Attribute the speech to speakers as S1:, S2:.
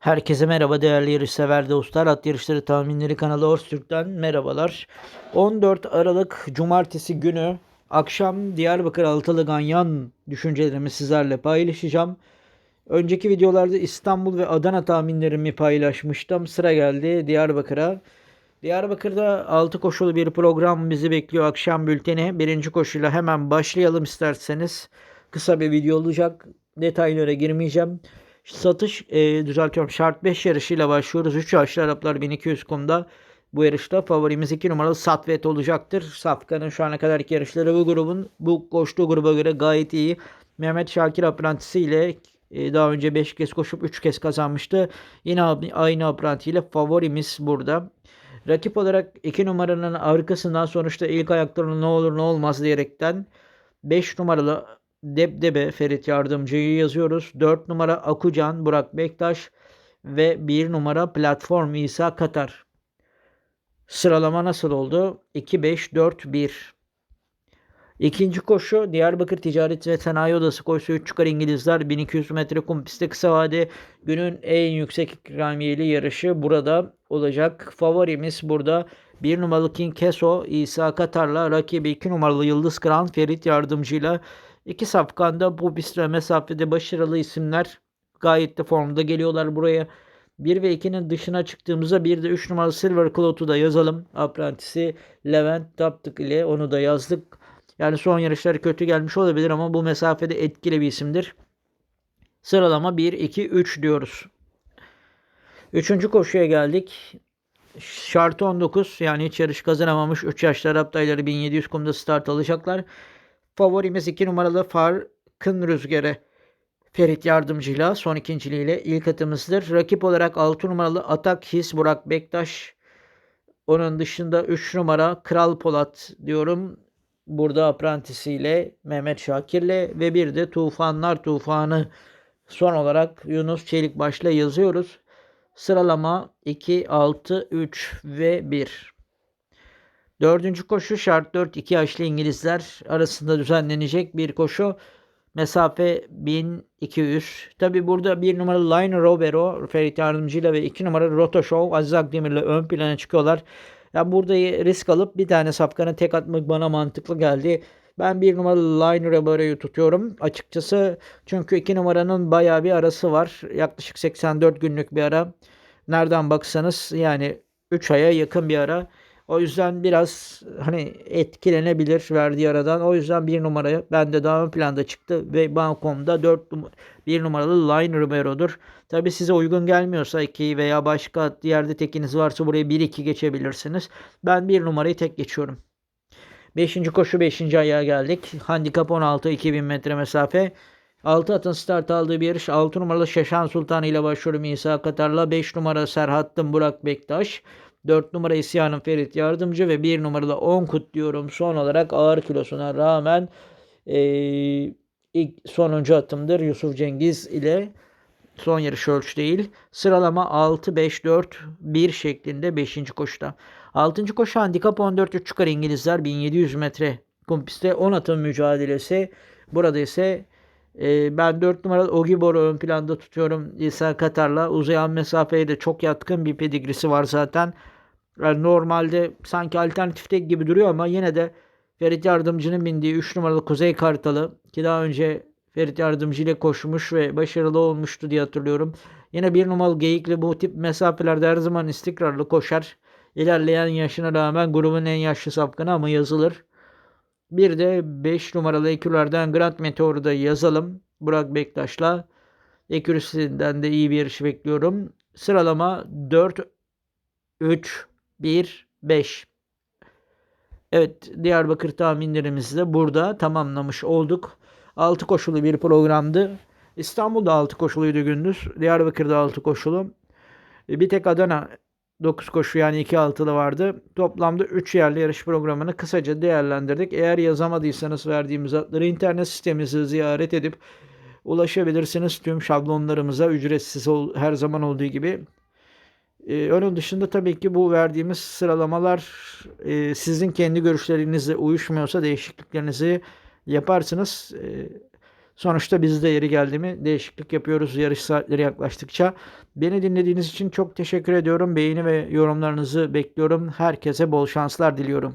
S1: Herkese merhaba değerli yarışsever dostlar. At Yarışları Tahminleri kanalı Orstürk'ten merhabalar. 14 Aralık Cumartesi günü akşam Diyarbakır Altılı Ganyan düşüncelerimi sizlerle paylaşacağım. Önceki videolarda İstanbul ve Adana tahminlerimi paylaşmıştım. Sıra geldi Diyarbakır'a. Diyarbakır'da 6 koşulu bir program bizi bekliyor akşam bülteni. Birinci koşuyla hemen başlayalım isterseniz. Kısa bir video olacak. Detaylara girmeyeceğim. Satış e, düzeltiyorum. Şart 5 yarışıyla başlıyoruz. 3 yaşlı Araplar 1200 kumda. Bu yarışta favorimiz 2 numaralı Satvet olacaktır. Safkan'ın şu ana kadarki yarışları bu grubun bu koştuğu gruba göre gayet iyi. Mehmet Şakir aprantisi ile e, daha önce 5 kez koşup 3 kez kazanmıştı. Yine aynı apranti ile favorimiz burada. Rakip olarak 2 numaranın arkasından sonuçta ilk ayaklarına ne olur ne olmaz diyerekten 5 numaralı Debdebe Ferit Yardımcı'yı yazıyoruz. 4 numara Akucan Burak Bektaş ve 1 numara Platform İsa Katar. Sıralama nasıl oldu? 2-5-4-1. İkinci koşu Diyarbakır Ticaret ve Sanayi Odası koşusu 3 çıkar İngilizler 1200 metre kum pistte kısa vade günün en yüksek ikramiyeli yarışı burada olacak. Favorimiz burada 1 numaralı King Keso İsa Katar'la rakibi 2 numaralı Yıldız Kıran Ferit Yardımcı'yla İki safkanda bu pistte mesafede başarılı isimler gayet de formda geliyorlar buraya. 1 ve 2'nin dışına çıktığımızda bir de 3 numaralı Silver Cloud'u da yazalım. Aprantisi Levent Taptık ile onu da yazdık. Yani son yarışlar kötü gelmiş olabilir ama bu mesafede etkili bir isimdir. Sıralama 1, 2, 3 diyoruz. Üçüncü koşuya geldik. Şartı 19 yani hiç yarış kazanamamış 3 yaşlı Arap dayıları 1700 kumda start alacaklar. Favorimiz 2 numaralı Farkın Rüzgarı. Ferit Yardımcı'yla son ikinciliğiyle ilk atımızdır. Rakip olarak 6 numaralı Atak His Burak Bektaş. Onun dışında 3 numara Kral Polat diyorum. Burada aprantisiyle Mehmet Şakir'le ve bir de Tufanlar Tufanı son olarak Yunus Çelikbaş'la yazıyoruz. Sıralama 2, 6, 3 ve 1. Dördüncü koşu şart 4 2 yaşlı İngilizler arasında düzenlenecek bir koşu. Mesafe 1200. Tabi burada bir numaralı Line Robero Ferit Yardımcı'yla ve iki numaralı Roto Show Aziz Akdemir'le ön plana çıkıyorlar. Yani burada risk alıp bir tane safkanı tek atmak bana mantıklı geldi. Ben bir numaralı Line Robero'yu tutuyorum. Açıkçası çünkü iki numaranın baya bir arası var. Yaklaşık 84 günlük bir ara. Nereden baksanız yani 3 aya yakın bir ara. O yüzden biraz hani etkilenebilir verdiği aradan. O yüzden bir numaraya bende daha ön planda çıktı ve Bankom'da 4 num bir numaralı Line Romero'dur. Tabi size uygun gelmiyorsa 2 veya başka yerde tekiniz varsa buraya 1-2 geçebilirsiniz. Ben bir numarayı tek geçiyorum. 5. koşu 5. ayağa geldik. Handikap 16 2000 metre mesafe. 6 atın start aldığı bir yarış. 6 numaralı Şaşan Sultan ile başlıyorum İsa Katar'la. 5 numara Serhat'tın Burak Bektaş. 4 numara İsyan'ın Ferit Yardımcı ve 1 numarada 10 kut diyorum. Son olarak ağır kilosuna rağmen e, ilk sonuncu atımdır Yusuf Cengiz ile son yarış ölç değil. Sıralama 6-5-4-1 şeklinde 5. koşuda. 6. koşu handikap 14 3 çıkar İngilizler 1700 metre kum pistte 10 atım mücadelesi. Burada ise e, ben 4 numaralı Ogibor'u ön planda tutuyorum. İsa Katar'la uzayan mesafeye de çok yatkın bir pedigrisi var zaten. Yani normalde sanki alternatif tek gibi duruyor ama yine de Ferit Yardımcı'nın bindiği 3 numaralı Kuzey Kartalı ki daha önce Ferit Yardımcı ile koşmuş ve başarılı olmuştu diye hatırlıyorum. Yine bir numaralı Geyikli bu tip mesafelerde her zaman istikrarlı koşar. İlerleyen yaşına rağmen grubun en yaşlı sapkını ama yazılır. Bir de 5 numaralı ekürlerden Grand Meteor'u da yazalım. Burak Bektaş'la. Ekürüsünden de iyi bir yarış bekliyorum. Sıralama 4 3 1 5. Evet Diyarbakır tahminlerimizi de burada tamamlamış olduk. 6 koşulu bir programdı. İstanbul'da 6 koşuluydu gündüz. Diyarbakır'da 6 koşulu. Bir tek Adana 9 koşu yani 2 altılı vardı. Toplamda 3 yerli yarış programını kısaca değerlendirdik. Eğer yazamadıysanız verdiğimiz adları internet sitemizi ziyaret edip ulaşabilirsiniz. Tüm şablonlarımıza ücretsiz her zaman olduğu gibi. Ee, onun dışında tabii ki bu verdiğimiz sıralamalar e, sizin kendi görüşlerinizle uyuşmuyorsa değişikliklerinizi yaparsınız. E, Sonuçta biz de yeri geldi mi değişiklik yapıyoruz yarış saatleri yaklaştıkça. Beni dinlediğiniz için çok teşekkür ediyorum. Beğeni ve yorumlarınızı bekliyorum. Herkese bol şanslar diliyorum.